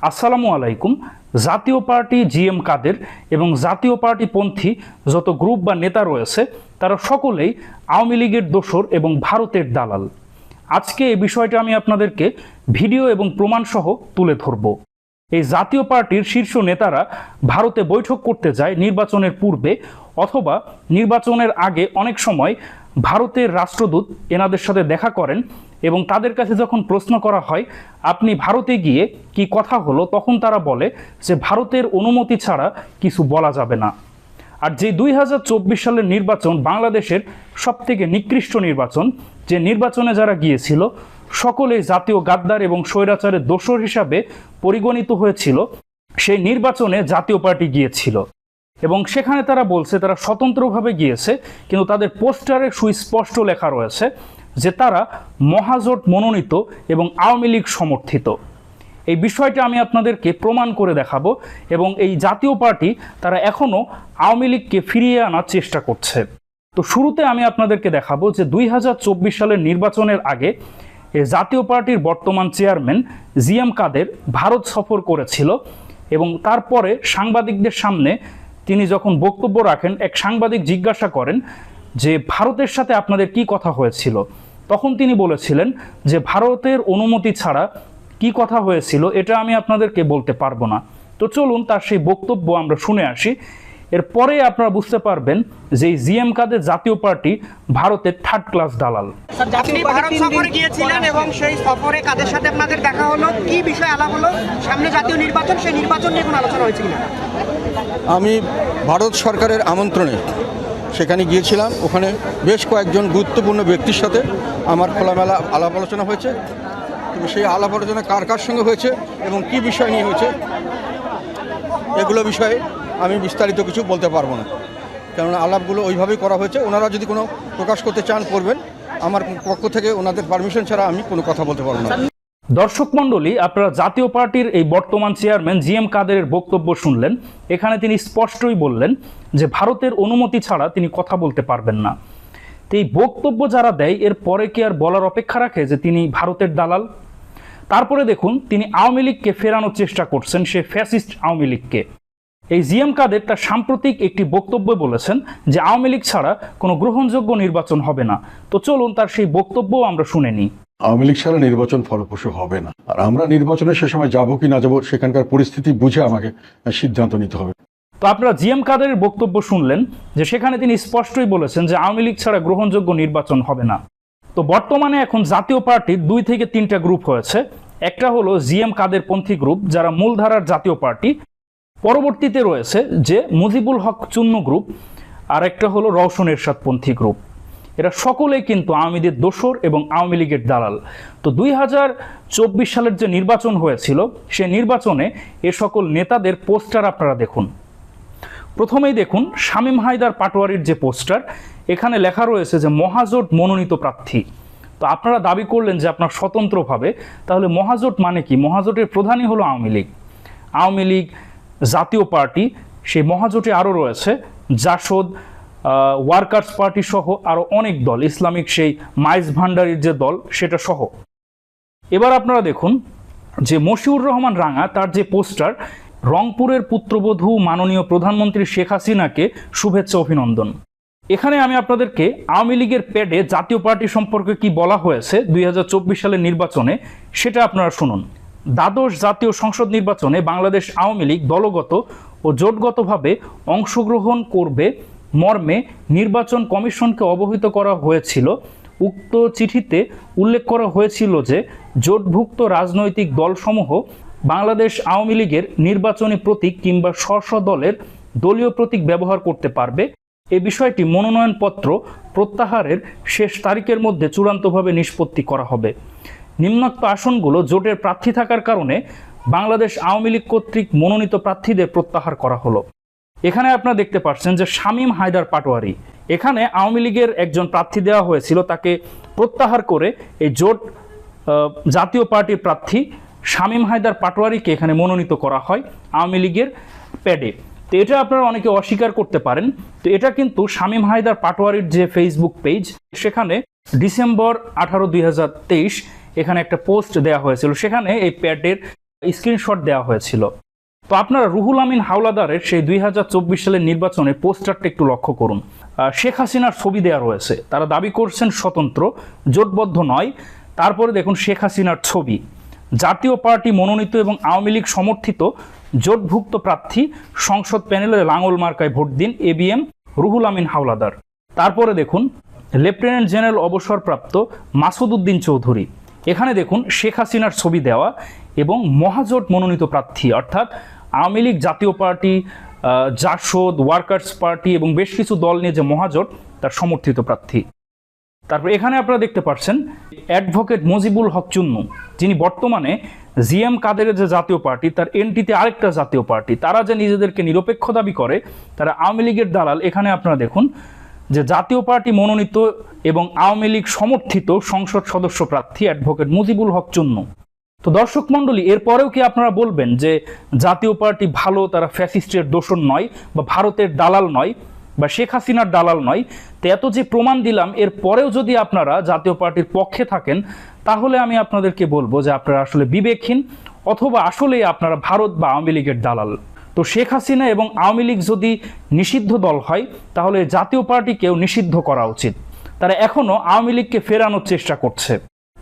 আসসালামু আলাইকুম। জাতীয় পার্টি জিএম কাদের এবং জাতীয় পার্টি পন্থী যত গ্রুপ বা নেতা রয়েছে, তারা সকলেই আওয়ামী লীগের দোসর এবং ভারতের দালাল। আজকে এই বিষয়টা আমি আপনাদেরকে ভিডিও এবং প্রমাণসহ তুলে ধরব। এই জাতীয় পার্টির শীর্ষ নেতারা ভারতে বৈঠক করতে যায় নির্বাচনের পূর্বে অথবা নির্বাচনের আগে অনেক সময় ভারতের রাষ্ট্রদূত এনাদের সাথে দেখা করেন এবং তাদের কাছে যখন প্রশ্ন করা হয়, আপনি ভারতে গিয়ে কি কথা হলো? তখন তারা বলে যে, ভারতের অনুমতি ছাড়া কিছু বলা যাবে না। আর যে দুই হাজার চব্বিশ সালের নির্বাচন বাংলাদেশের সবথেকে নিকৃষ্ট নির্বাচন, যে নির্বাচনে যারা গিয়েছিল সকলেই জাতীয় গাদ্দার এবং স্বৈরাচারের দোষর হিসাবে পরিগণিত হয়েছিল। সেই নির্বাচনে জাতীয় পার্টি গিয়েছিল। এবং সেখানে তারা বলছে, তারা স্বতন্ত্রভাবে গিয়েছে, কিন্তু তাদের পোস্টারে সুস্পষ্ট লেখা রয়েছে যে তারা মহাজোট মনোনীত এবং আওয়ামী লীগ সমর্থিত। এই বিষয়টা আমি আপনাদেরকে প্রমাণ করে দেখাবো এবং এই জাতীয় পার্টি তারা এখনও আওয়ামী লীগকে ফিরিয়ে আনার চেষ্টা করছে। তো শুরুতে আমি আপনাদেরকে দেখাবো যে দুই হাজার চব্বিশ সালের নির্বাচনের আগে জাতীয় পার্টির বর্তমান চেয়ারম্যান জিএম কাদের ভারত সফর করেছিল এবং তারপরে সাংবাদিকদের সামনে তিনি যখন বক্তব্য রাখেন এক সাংবাদিক জিজ্ঞাসা করেন যে ভারতের সাথে আপনাদের কি কথা হয়েছিল? তখন তিনি বলেছিলেন যে ভারতের অনুমতি ছাড়া কি কথা হয়েছিল এটা আমি আপনাদেরকে বলতে পারব না। তো চলুন তার সেই বক্তব্য আমরা শুনে আসি। এরপরে আপনারা বুঝতে পারবেন যে এই জিএম কাদের জাতীয় পার্টি ভারতের থার্ড ক্লাস দালাল। আপনি ভারত সফরে গিয়েছিলেন এবং সেই সফরে কাদের সাথে আপনাদের দেখা হলো? কি বিষয় আলাপ হলো? সামনে জাতীয় নির্বাচন সেই নির্বাচন নিয়ে কোনো আলোচনা হয়েছে কিনা? আমি ভারত সরকারের আমন্ত্রণে সেখানে গিয়েছিলাম। ওখানে বেশ কয়েকজন গুরুত্বপূর্ণ ব্যক্তির সাথে আমার খোলামেলা আলাপ আলোচনা হয়েছে। তবে সেই আলাপ আলোচনা কার কার সঙ্গে হয়েছে এবং কি বিষয় নিয়ে হয়েছে, এগুলো বিষয়ে আমি বিস্তারিত কিছু বলতে পারব না। কেননা আলাপগুলো ওইভাবেই করা হয়েছে। ওনারা যদি কোনো প্রকাশ করতে চান, করবেন। আমার পক্ষ থেকে ওনাদের পারমিশন ছাড়া আমি কোনো কথা বলতে পারব না। দর্শক মণ্ডলী, আপনারা জাতীয় পার্টির এই বর্তমান চেয়ারম্যান জি এম কাদেরের বক্তব্য শুনলেন। এখানে তিনি স্পষ্টই বললেন যে, ভারতের অনুমতি ছাড়া তিনি কথা বলতে পারবেন না। এই বক্তব্য যারা দেয়, এর পরে কি আর বলার অপেক্ষা রাখে যে, তিনি ভারতের দালাল? তারপরে দেখুন, তিনি আওয়ামী লীগকে ফেরানোর চেষ্টা করছেন, সে ফ্যাসিস্ট আওয়ামী লীগকে। এই জিএম কাদের তার সাম্প্রতিক একটি বক্তব্য বলেছেন যে, আওয়ামী লীগ ছাড়া কোনো গ্রহণযোগ্য নির্বাচন হবে না। তো চলুন তার সেই বক্তব্যও আমরা শুনে নিই। আওয়ামী লীগ ছাড়া নির্বাচন ফলপ্রসূ হবে না। আর আমরা নির্বাচনে সে সময় যাব কি না যাব সেখানকার পরিস্থিতি বুঝে আমাকে সিদ্ধান্ত নিতে হবে। তো আপনারা জিএম কাদেরের বক্তব্য শুনলেন যে সেখানে তিনি স্পষ্টই বলেছেন যে আওয়ামী লীগ ছাড়া গ্রহণযোগ্য নির্বাচন হবে না। তো বর্তমানে এখন জাতীয় পার্টির দুই থেকে তিনটা গ্রুপ হয়েছে। একটা হলো জিএম কাদের পন্থী গ্রুপ, যারা মূলধারার জাতীয় পার্টি। পরবর্তীতে রয়েছে যে মুজিবুল হক চুন্ন গ্রুপ, আর একটা হলো রওশন এরশাদ পন্থী গ্রুপ। এরা সকলেই কিন্তু আওয়ামীদের দোসর এবং আওয়ামী লীগের দালাল। তো দুই হাজার চব্বিশ সালের যে নির্বাচন হয়েছিল সে নির্বাচনে এ সকল নেতাদের পোস্টার আপনারা দেখুন। প্রথমেই দেখুন শামীম হায়দার পাটোয়ারির যে পোস্টার, এখানে লেখা রয়েছে যে মহাজোট মনোনীত প্রার্থী। তো আপনারা দাবি করলেন যে আপনার স্বতন্ত্রভাবে, তাহলে মহাজোট মানে কি? মহাজোটের প্রধানই হলো আওয়ামী লীগ। আওয়ামী লীগ জাতীয় পার্টি, সেই মহাজোটে আরও রয়েছে জাসদ ওয়ার্কার্স পার্টি সহ আরও অনেক দল, ইসলামিক সেই মাইজ ভান্ডারির যে দল, সেটা সহ। এবার আপনারা দেখুন যে মশিউর রহমান রাঙা তার যে পোস্টার, রংপুরের পুত্রবধূ মাননীয় প্রধানমন্ত্রী শেখ হাসিনাকে শুভেচ্ছা অভিনন্দন। এখানে আমি আপনাদেরকে আওয়ামী লীগের প্যাডে জাতীয় পার্টি সম্পর্কে কি বলা হয়েছে দুই হাজার চব্বিশ সালের নির্বাচনে, সেটা আপনারা শুনুন। দ্বাদশ জাতীয় সংসদ নির্বাচনে বাংলাদেশ আওয়ামী লীগ দলগত ও জোটগতভাবে অংশগ্রহণ করবে মর্মে নির্বাচন কমিশনকে অবহিত করা হয়েছিল। উক্ত চিঠিতে উল্লেখ করা হয়েছিল যে, জোটভুক্ত রাজনৈতিক দলসমূহ বাংলাদেশ আওয়ামী লীগের নির্বাচনী প্রতীক কিংবা স্ব দলের দলীয় প্রতীক ব্যবহার করতে পারবে। এ বিষয়টি মনোনয়নপত্র প্রত্যাহারের শেষ তারিখের মধ্যে চূড়ান্তভাবে নিষ্পত্তি করা হবে। নিম্নোক্ত আসনগুলো জোটের প্রার্থী থাকার কারণে বাংলাদেশ আওয়ামী লীগ কর্তৃক মনোনীত প্রার্থীদের প্রত্যাহার করা হলো। এখানে আপনারা দেখতে পাচ্ছেন যে শামীম হায়দার পাটোয়ারি, এখানে আওয়ামী লীগের একজন প্রার্থী দেওয়া হয়েছিল, তাকে প্রত্যাহার করে এই জোট জাতীয় পার্টির প্রার্থী শামীম হায়দার পাটোয়ারিকে এখানে মনোনীত করা হয় আওয়ামী লীগের প্যাডে। তো এটা আপনারা অনেকে অস্বীকার করতে পারেন। তো এটা কিন্তু শামীম হায়দার পাটোয়ারির যে ফেসবুক পেজ সেখানে ডিসেম্বর আঠারো দুই এখানে একটা পোস্ট দেওয়া হয়েছিল। সেখানে এই প্যাডের স্ক্রিনশট দেওয়া হয়েছিল। তো আপনারা রুহুল আমিন হাওলাদারের সেই দুই হাজার চব্বিশ সালের নির্বাচনে পোস্টারটা একটু লক্ষ্য করুন। শেখ হাসিনার ছবি দেওয়া রয়েছে। তারা দাবি করছেন স্বতন্ত্র, জোটবদ্ধ নয়। তারপরে দেখুন শেখ হাসিনার ছবি। জাতীয় পার্টি মনোনীত এবং আওয়ামী লীগ সমর্থিত জোটভুক্ত প্রার্থী সংসদ প্যানেলে লাঙ্গল মার্কায় ভোট দিন এবিএম রুহুল আমিন হাওলাদার। তারপরে দেখুন, লেফটেন্যান্ট জেনারেল অবসরপ্রাপ্ত মাসুদ উদ্দিন চৌধুরী। এখানে দেখুন শেখ হাসিনার ছবি দেওয়া এবং মহাজোট মনোনীত প্রার্থী, অর্থাৎ আওয়ামী লীগ জাতীয় পার্টি জাসদ ওয়ার্কার্স পার্টি এবং বেশ কিছু দল নিয়ে যে মহাজোট, তার সমর্থিত প্রার্থী। তারপর এখানে আপনারা দেখতে পাচ্ছেন অ্যাডভোকেট মজিবুল হক চুন্নু, যিনি বর্তমানে জিএম কাদেরের যে জাতীয় পার্টি, তার এনটিতে আরেকটা জাতীয় পার্টি, তারা যে নিজেদেরকে নিরপেক্ষ দাবি করে, তারা আওয়ামী লীগের দালাল। এখানে আপনারা দেখুন যে জাতীয় পার্টি মনোনীত এবং আওয়ামী লীগ সমর্থিত সংসদ সদস্য প্রার্থী অ্যাডভোকেট মুজিবুল হক চুন্নু। তো দর্শক মণ্ডলী, এরপরেও কি আপনারা বলবেন যে জাতীয় পার্টি ভালো, তারা ফ্যাসিস্টের দোষণ নয় বা ভারতের দালাল নয় বা শেখ হাসিনার দালাল নয়? তো এত যে প্রমাণ দিলাম এর পরেও যদি আপনারা জাতীয় পার্টির পক্ষে থাকেন, তাহলে আমি আপনাদেরকে বলব যে আপনারা আসলে বিবেকহীন অথবা আসলেই আপনারা ভারত বা আওয়ামী লীগের দালাল। তো শেখ হাসিনা এবং আওয়ামী লীগ যদি নিষিদ্ধ দল হয়, তাহলে জাতীয় পার্টিকেও নিষিদ্ধ করা উচিত। তারা এখনও আওয়ামী লীগকে ফেরানোর চেষ্টা করছে।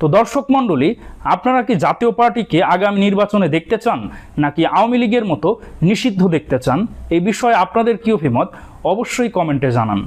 তো দর্শক মণ্ডলী, আপনারা কি জাতীয় পার্টিকে আগামী নির্বাচনে দেখতে চান, নাকি আওয়ামী লীগের মতো নিষিদ্ধ দেখতে চান? এই বিষয়ে আপনাদের কী অভিমত? অবশ্যই কমেন্টে জানান।